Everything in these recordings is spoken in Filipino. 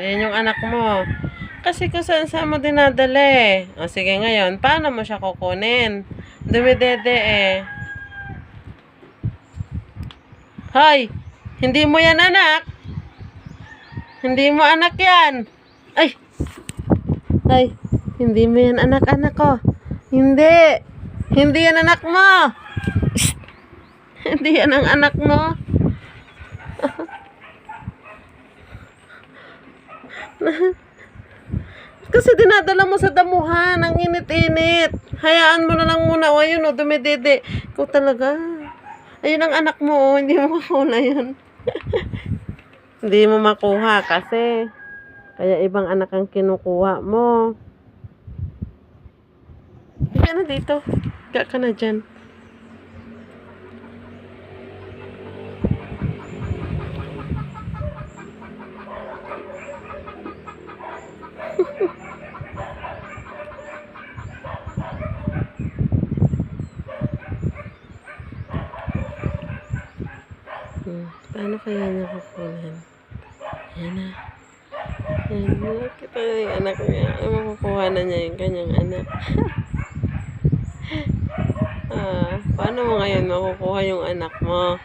Ayan yung anak mo. Kasi kung saan saan mo dinadala eh. O sige ngayon, paano mo siya kukunin? Dumidede eh. Hoy! Hindi mo yan anak! Hindi mo anak yan! Ay! Ay! Hindi mo yan anak, anak ko. Hindi! Hindi yan anak mo! Hindi yan ang anak mo. Kasi dinadala mo sa damuhan, ang init-init. Hayaan mo na lang muna. O, ayun o, dumidede. Ikaw talaga. Ayun ang anak mo, o. Hindi mo makuha yun. Hindi mo makuha kasi. Kaya ibang anak ang kinukuha mo. Higa na dito. Higa ka na dyan. Hmm. Paano kaya niya kukunin? Yan na. Yan na. Kita na yung anak niya. Ay, makukuha na niya yung kanyang anak. ah, paano mo ngayon makukuha yung anak mo?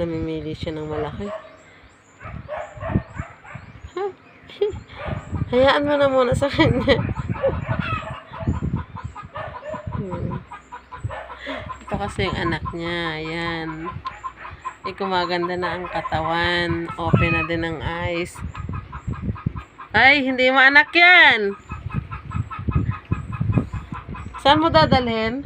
Namimili siya ng malaki. Ha? Hayaan mo na muna sa kanya. hmm. Ito kasi yung anak niya. Ayan. Eh, kumaganda na ang katawan. Open na din ang eyes. Ay, hindi mo anak yan. Saan mo dadalhin?